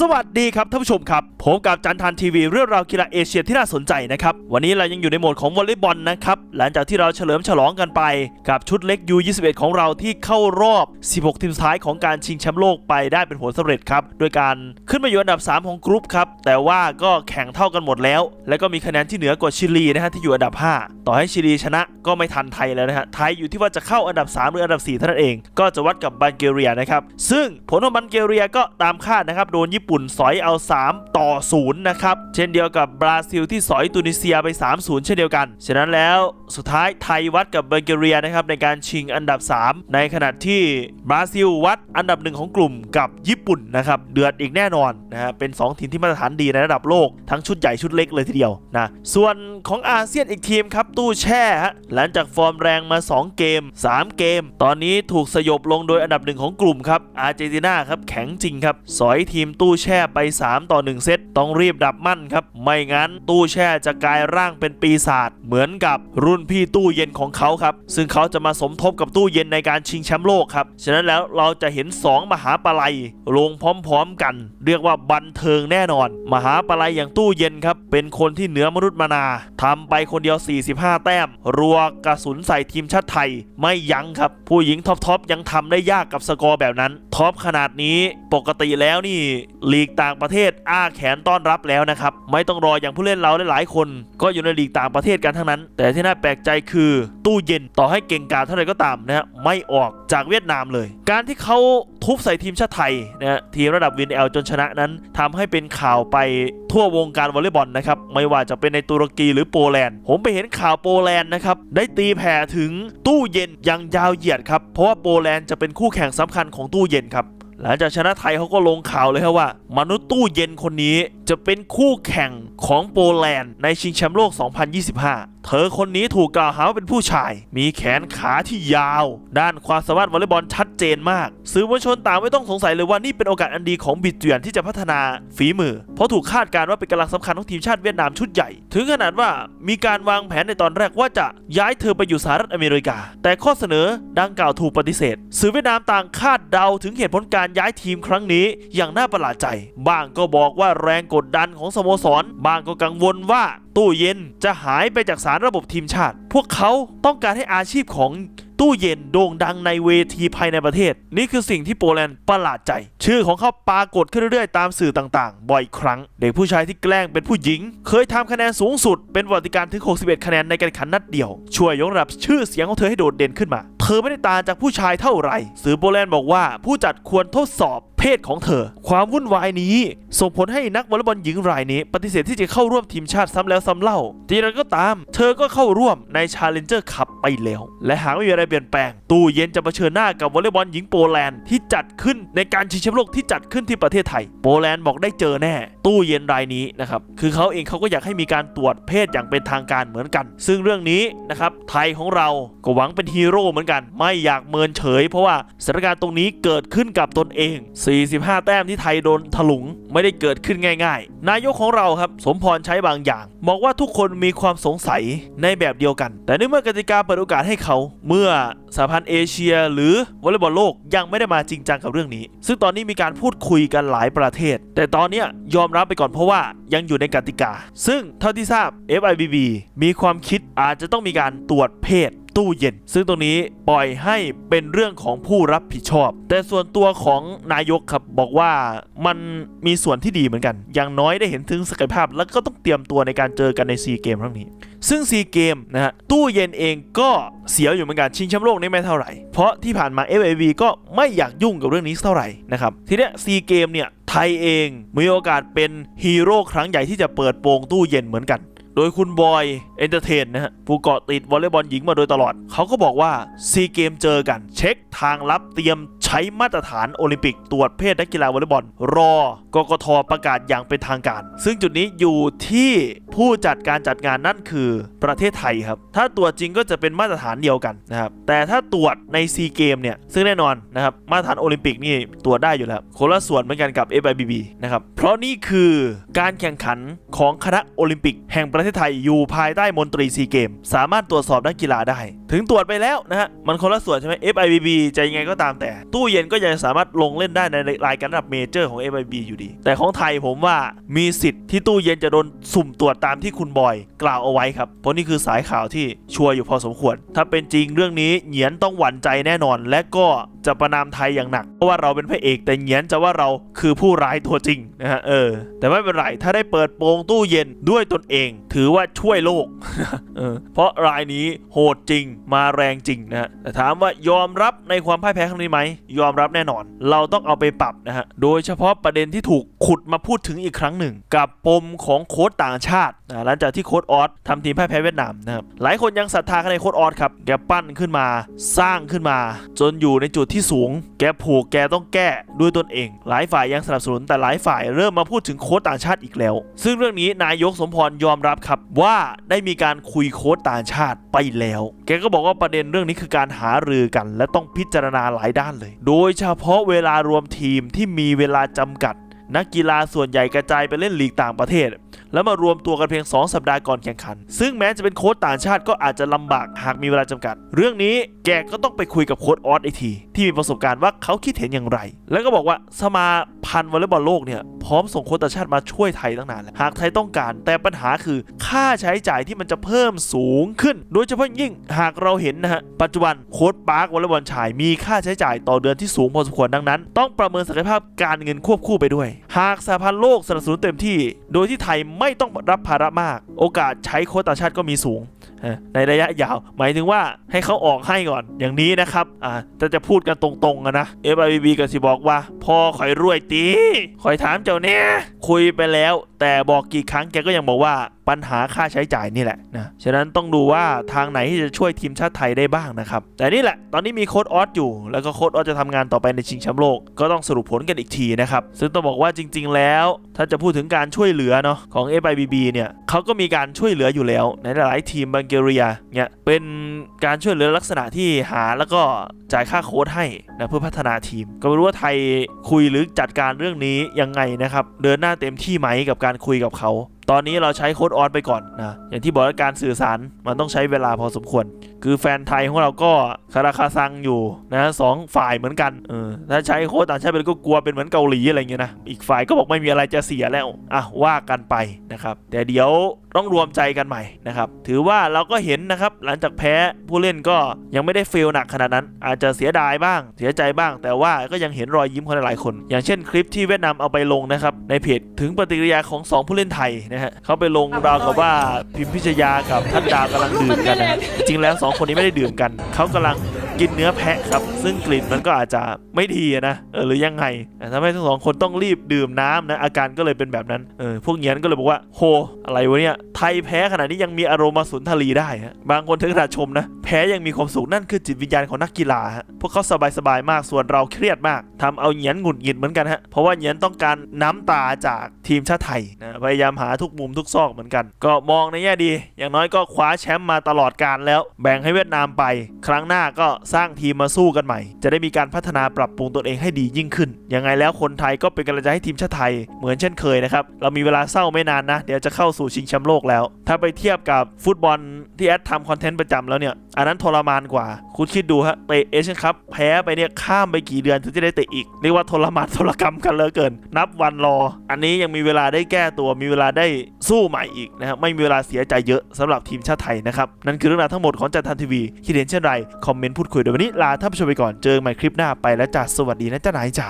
สวัสดีครับท่านผู้ชมครับผมกับจันทันทีวีเรื่องราวกีฬาเอเชียที่น่าสนใจนะครับ วันนี้เรายังอยู่ในโหมดของวอลเลย์บอลนะครับ หลังจากที่เราเฉลิมฉลองกันไป กับชุดเล็ก U21 ของเราที่เข้ารอบ 16 ทีมสุดท้ายของการชิงแชมป์โลกไปได้เป็นผลสำเร็จครับ โดยการขึ้นมาอยู่อันดับ 3 ของกรุ๊ปครับ แต่ว่าก็แข่งเท่ากันหมดแล้ว และก็มีคะแนนที่เหนือกว่าชิลีนะฮะที่อยู่อันดับ 5 ต่อให้ชิลีชนะก็ไม่ทันไทยแล้วนะฮะไทยอยู่ที่ว่าจะเข้าอันดับ 3 หรืออันดับ4เท่านั้นเอง ก็จะวัดกับบัลแกเรียนะครับซึ่งผลของบัลแกเรียก็ตามคาดนะครับโดนญี่ปุ่นสอยเอา 3 ต่อ 0 นะครับ เช่นเดียวกับบราซิลที่สอยตุนิเซียไป 3-0 เช่นเดียวกัน ฉะนั้นแล้วสุดท้ายไทยวัดกับเบลแกเรียนะครับในการชิงอันดับ 3 ในขณะที่บราซิลวัดอันดับหนึ่งของกลุ่มกับญี่ปุ่นนะครับเดือดอีกแน่นอนนะฮะเป็น 2 ทีมที่มาตรฐานดีในระดับโลกทั้งชุดใหญ่ชุดเล็กเลยทีเดียวนะส่วนของอาเซียนอีกทีมครับตู้แช่ฮะหลังจากฟอร์มแรงมา 2 เกม 3 เกม ตอนนี้ถูกสยบลงโดยอันดับหนึ่งของกลุ่มครับอาร์เจนตินาครับแข็งจริงครับสอยทีมตู้แช่ไป 3 ต่อ 1 เซตต้องรีบดับมั่นครับ ไม่งั้นตู้แช่จะกลายร่างเป็นปีศาจเหมือนกับรุ่นพี่ตู้เย็นของเขาครับ ซึ่งเขาจะมาสมทบกับตู้เย็นในการชิงแชมป์โลกครับฉะนั้นแล้วเราจะเห็น 2 มหาปลัยลงพร้อมๆกัน เรียกว่าบันเทิงแน่นอน มหาปลัยอย่างตู้เย็นครับเป็นคนที่เหนือมนุษย์มานาทำไปคนเดียว 45 แต้ม รัวกระสุนใส่ทีมชาติไทย ไม่ยั้งครับ ผู้หญิงท็อปๆยังทำได้ยากกับสกอร์แบบนั้นท็อปขนาดนี้ปกติแล้วนี่ลีกต่างประเทศอ้าแขนต้อนรับแล้วนะครับ ไม่ต้องรออย่างผู้เล่นเราหลายๆคน ก็อยู่ในลีกต่างประเทศกันทั้งนั้น แต่ที่น่าแปลกใจคือตู้เย็นต่อให้เก่งกาจเท่าไหร่ก็ตามนะฮะไม่ออกจากเวียดนามเลย การที่เขาทุบใส่ทีมชาติไทยนะฮะทีมระดับวินเอลจนชนะนั้นทำให้เป็นข่าวไปทั่ววงการวอลเลย์บอลนะครับไม่ว่าจะเป็นในตุรกีหรือโปแลนด์ ผมไปเห็นข่าวโปแลนด์นะครับได้ตีแผ่ถึงตู้เย็นอยังยาวเหยียดครับเพราะว่าโปแลนด์จะเป็นคู่แข่งสำคัญของตู้เย็นครับ หลังจากชนะไทยเขาก็ลงข่าวเลยครับว่า มนุษย์ตู้เย็นคนนี้จะเป็นคู่แข่งของโปแลนด์ในชิงแชมป์โลก 2025 เธอคนนี้ถูกกล่าวหาว่าเป็นผู้ชาย มีแขนขาที่ยาว ด้านความสามารถวอลเลย์บอลชัดเจนมาก สื่อมวลชนต่างไม่ต้องสงสัยเลยว่านี่เป็นโอกาสอันดีของบิดเจือนที่จะพัฒนาฝีมือ เพราะถูกคาดการณ์ว่าเป็นกำลังสำคัญของทีมชาติเวียดนามชุดใหญ่ ถึงขนาดว่ามีการวางแผนในตอนแรกว่าจะย้ายเธอไปอยู่สหรัฐอเมริกา แต่ข้อเสนอดังกล่าวถูกปฏิเสธ สื่อเวียดนามต่างคาดเดาถึงเหตุผลการย้ายทีมครั้งนี้อย่างน่าประหลาดใจ บ้างก็บอกว่าแรงกดดันของสโมสร บ้างก็กังวลว่าตู้เย็นจะหายไปจากสารระบบทีมชาติ พวกเขาต้องการให้อาชีพของตู้เย็นโด่งดังในเวทีภายในประเทศ นี่คือสิ่งที่โปแลนด์ประหลาดใจ ชื่อของเขาปรากฏขึ้นเรื่อยๆ ตามสื่อต่างๆ บ่อยครั้ง เด็กผู้ชายที่แกล้งเป็นผู้หญิง เคยทำคะแนนสูงสุด เป็นประวัติการถึง 61 คะแนนในการขันนัดเดียว ช่วยยกระดับชื่อเสียงของเธอให้โดดเด่นขึ้นมา เธอไม่ได้ต่างจากผู้ชายเท่าไหร่สื่อโปแลนด์บอกว่าผู้จัดควรทดสอบเพศของเธอ ความวุ่นวายนี้ ส่งผลให้นักวอลเลย์บอลหญิงรายนี้ ปฏิเสธที่จะเข้าร่วมทีมชาติซ้ำแล้วซ้ำเล่าทีนั้นก็ตาม เธอก็เข้าร่วมใน Challenger Cup ไปแล้ว และหากไม่มีอะไรเปลี่ยนแปลง ตู้เย็นจะเผชิญหน้ากับวอลเลย์บอลหญิงโปแลนด์ที่จัดขึ้นในการชิงแชมป์โลกที่จัดขึ้นที่ประเทศไทย โปแลนด์บอกได้เจอแน่ ตู้เย็นรายนี้นะครับคือเขาเองเขาก็อยากให้มีการตรวจเพศอย่างเป็นทางการเหมือนกัน ซึ่งเรื่องนี้นะครับไทยของเราก็หวังเป็นฮีโร่เหมือนกัน ไม่อยากเมินเฉย เพราะว่าสถานการณ์ตรงนี้เกิดขึ้นกับตนเอง45 แต้มที่ไทยโดนถลุงไม่ได้เกิดขึ้นง่าย ๆ นายกของเราครับสมพรใช้บางอย่าง บอกว่าทุกคนมีความสงสัยในแบบเดียวกัน แต่ในเมื่อกติกาเปิดโอกาสให้เขาเมื่อสหพันธ์เอเชีย หรือวอลเลย์บอลโลกยังไม่ได้มาจริงจังกับเรื่องนี้ ซึ่งตอนนี้มีการพูดคุยกันหลายประเทศ แต่ตอนนี้ยยอมรับไปก่อนเพราะว่ายังอยู่ในกติกา ซึ่งเท่าที่ทราบ FIBB มีความคิดอาจจะต้องมีการตรวจเพศ ตู้เย็น ซึ่งตรงนี้ปล่อยให้เป็นเรื่องของผู้รับผิดชอบ แต่ส่วนตัวของนายกครับบอกว่ามันมีส่วนที่ดีเหมือนกัน อย่างน้อยได้เห็นถึงศักยภาพ แล้วก็ต้องเตรียมตัวในการเจอกันในซีเกมครั้งนี้ ซึ่งซีเกมนะฮะตู้เย็นเองก็เสียอยู่เหมือนกันชิงแชมป์โลกนี่ไม่เท่าไหร่ เพราะที่ผ่านมา FAV ก็ไม่อยากยุ่งกับเรื่องนี้เท่าไหร่นะครับทีเนี้ยซีเกมเนี่ยไทยเองมีโอกาสเป็นฮีโร่ครั้งใหญ่ที่จะเปิดโปงตู้เย็นเหมือนกัน โดยคุณบอยเอนเตอร์เทนนะฮะผู้เกาะติดวอลเลย์บอลหญิงมาโดยตลอด เขาก็บอกว่าซีเกมเจอกัน เช็คทางลับเตรียมใช้มาตรฐานโอลิมปิกตรวจเพศนักกีฬาวอลเลย์บอล รอกกทประกาศอย่างเป็นทางการ ซึ่งจุดนี้อยู่ที่ ผู้จัดการจัดงานนั่นคือประเทศไทยครับ ถ้าตรวจจริงก็จะเป็นมาตรฐานเดียวกันนะครับ แต่ถ้าตรวจในซีเกมเนี่ย ซึ่งแน่นอนนะครับ มาตรฐานโอลิมปิกนี่ตรวจได้อยู่แล้ว คนละส่วนเหมือนกันกับ FIBB นะครับ เพราะนี่คือการแข่งขันของคณะโอลิมปิก แห่งประเทศไทยอยู่ภายใต้มนตรีซีเกม สามารถตรวจสอบนักกีฬาได้ ถึงตรวจไปแล้วนะฮะ มันคนละส่วนใช่ไหม FIBB จะยังไงก็ตามแต่ ตู้เย็นก็ยังสามารถลงเล่นได้ในรายการระดับเมเจอร์ของ FIBB อยู่ดี แต่ของไทยผมว่ามีสิทธิ์ที่ตู้เย็นจะโดนสุ่มตรวจตามที่คุณบอยกล่าวเอาไว้ครับ เพราะนี่คือสายข่าวที่ชัวร์อยู่พอสมควร ถ้าเป็นจริงเรื่องนี้เหียนต้องหวั่นใจแน่นอน และก็จะประนามไทยอย่างหนัก เพราะว่าเราเป็นพระเอกแต่เหียนจะว่าเราคือผู้ร้ายตัวจริงนะฮะเออ แต่ไม่เป็นไรถ้าได้เปิดโปงตู้เย็นด้วยตนเอง ถือว่าช่วยโลกเออเพราะรายนี้โหดจริงมาแรงจริงนะฮะแต่ถามว่ายอมรับในความพ่ายแพ้ครั้งนี้ไหมยอมรับแน่นอน เราต้องเอาไปปรับนะฮะโดยเฉพาะประเด็นที่ถูกขุดมาพูดถึงอีกครั้งหนึ่ง กับปมของโค้ชต่างชาติหลังจากที่โค้ชออสทำทีมแพ่ายแพ้เวียดนามนะครับหลายคนยังศรัทธาในโค้ชออสครับแกปั้นขึ้นมาสร้างขึ้นมา จนอยู่ในจุดที่สูง แกผูกแกต้องแก้ด้วยตนเอง หลายฝ่ายยังสนับสนุนแต่หลายฝ่ายเริ่มมาพูดถึงโค้ชต่างชาติอีกแล้ว ซึ่งเรื่องนี้นายกสมพรยอมรับครับว่าได้มีการคุยโค้ชต่างชาติไปแล้ว แกก็บอกว่าประเด็นเรื่องนี้คือการหารือกัน และต้องพิจารณาหลายด้านเลย โดยเฉพาะเวลารวมทีมที่มีเวลาจำกัดนักกีฬาส่วนใหญ่กระจายไปเล่นลีกต่างประเทศ แล้วมารวมตัวกันเพียง 2 สัปดาห์ก่อนแข่งขัน ซึ่งแม้จะเป็นโค้ชต่างชาติก็อาจจะลำบากหากมีเวลาจำกัด เรื่องนี้แกก็ต้องไปคุยกับโค้ชออสไอทีที่มีประสบการณ์ว่าเขาคิดเห็นอย่างไร แล้วก็บอกว่าสมาพันธ์วอลเลย์บอลโลกเนี่ยพร้อมส่งโค้ชต่างชาติมาช่วยไทยตั้งนานแล้วหากไทยต้องการ แต่ปัญหาคือค่าใช้จ่ายที่มันจะเพิ่มสูงขึ้น โดยเฉพาะยิ่งหากเราเห็นนะฮะปัจจุบันโค้ชปาร์ควอลเลย์บอลชายมีค่าใช้จ่ายต่อเดือนที่สูงพอสมควรดังนั้น ต้องประเมินศักยภาพการเงินควบคู่ไปด้วย หากสหพันธ์โลกสนับสนุนเต็มที่ โดยที่ไทยไม่ต้องรับภาระมาก โอกาสใช้โค้ชต่างชาติก็มีสูงในระยะยาว หมายถึงว่าให้เขาออกให้ก่อนอย่างนี้นะครับอ่าแต่จะพูดกันตรงๆอะนะ f i b ก็สิบอกว่าพ่อคอยรวยตีคอยถามเจ้าเนี่ยคุยไปแล้ว แต่บอกกี่ครั้งแกก็ยังบอกว่าปัญหาค่าใช้จ่ายนี่แหละนะ ฉะนั้นต้องดูว่าทางไหนที่จะช่วยทีมชาติไทยได้บ้างนะครับ แต่นี่แหละ ตอนนี้มีโค้ดออสอยู่ แล้วก็โค้ดออสจะทำงานต่อไปในชิงแชมป์โลก ก็ต้องสรุปผลกันอีกทีนะครับ ซึ่งต้องบอกว่าจริง ๆ แล้ว ถ้าจะพูดถึงการช่วยเหลือเนาะของ f i b เนี่ยเขาก็มีการช่วยเหลืออยู่แล้ว ในหลายทีมบังเกเรียเนี่ยเป็นการช่วยเหลือลักษณะที่หาแล้วก็จ่ายค่าโค้ดให้นะเพื่อพัฒนาทีม ก็ไม่รู้ว่าไทยคุยหรือจัดการเรื่องนี้ยังไงนะครับ เดินหน้าเต็มที่ไหมกับการคุยกับเขาตอนนี้เราใช้โค้ดออสไปก่อนนะ อย่างที่บอกว่าการสื่อสารมันต้องใช้เวลาพอสมควร คือแฟนไทยของเราก็คาราคาซังอยู่นะสองฝ่ายเหมือนกันเออถ้าใช้โค้ดต่างชาติไปก็กลัวเป็นเหมือนเกาหลีอะไรเงี้ยนะ อีกฝ่ายก็บอกไม่มีอะไรจะเสียแล้ว อะว่ากันไปนะครับ แต่เดี๋ยว ต้องรวมใจกันใหม่นะครับถือว่าเราก็เห็นนะครับหลังจากแพ้ผู้เล่นก็ยังไม่ได้เฟลหนักขนาดนั้น อาจจะเสียดายบ้าง เสียใจบ้าง แต่ว่าก็ยังเห็นรอยยิ้มของหลายคน อย่างเช่นคลิปที่เวียดนามเอาไปลงนะครับในเพจถึงปฏิกิริยาของสองผู้เล่นไทยนะฮะเขาไปลงราวกับว่าพิมพิชยากับทัดดาวกำลังดื่มกันนะจริงแล้วสองคนนี้ไม่ได้ดื่มกันเขากำลัง กินเนื้อแพะครับ ซึ่งกลิ่นมันก็อาจจะไม่ดีนะเออหรือยังไงทำให้ทั้งสองคนต้องรีบดื่มน้ำนะอาการก็เลยเป็นแบบนั้นเออพวกเงี้ยนก็เลยบอกว่าโหอะไรวะเนี่ยไทยแพ้ขนาดนี้ยังมีอารมณ์มาสุนทรีได้ฮะบางคนถึงขนาดชมนะแพ้ยังมีความสุขนั่นคือจิตวิญญาณของนักกีฬาฮะพวกเขาสบายๆมากส่วนเราเครียดมากทำเอาเหงียนหงุดหงิดเหมือนกันฮะเพราะว่าเหงียนต้องการน้ำตาจากทีมชาติไทยนะพยายามหาทุกมุมทุกซอกเหมือนกัน ก็มองในแง่ดี อย่างน้อยก็คว้าแชมป์มาตลอดการแล้ว แบ่งให้เวียดนามไป ครั้งหน้าก็สร้างทีมมาสู้กันใหม่ จะได้มีการพัฒนาปรับปรุงตนเองให้ดียิ่งขึ้น ยังไงแล้วคนไทยก็เป็นกำลังใจให้ทีมชาติไทยเหมือนเช่นเคยนะครับ เรามีเวลาเศร้าไม่นานนะ เดี๋ยวจะเข้าสู่ชิงแชมป์โลกแล้ว ถ้าไปเทียบกับฟุตบอลที่แอดทำคอนเทนต์ประจำแล้วเนี่ย อันนั้นทรมานกว่า คุณคิดดูฮะเตะเอเชียนคัพแพ้ไปเนี่ยข้ามไปกี่เดือนถึงจะได้เตะอีกเรียกว่าทรมานทรกรรมกันเหลยเกิน นับวันรอ อันนี้ยังมีเวลาได้แก้ตัวมีเวลาได้สู้ใหม่อีกนะครับไม่มีเวลาเสียใจเยอะสำหรับทีมชาติไทยนะครับนั่นคือเรื่องราวทั้งหมดของจันทันทีวีคิดเห็นเช่นไรคอมเมนต์พูดคุยโดยวันนี้ลาท่านผู้ชมไปก่อนเจอกันใหม่คลิปหน้าไปแล้วจ้าสวัสดีนะจ้านายจ๋า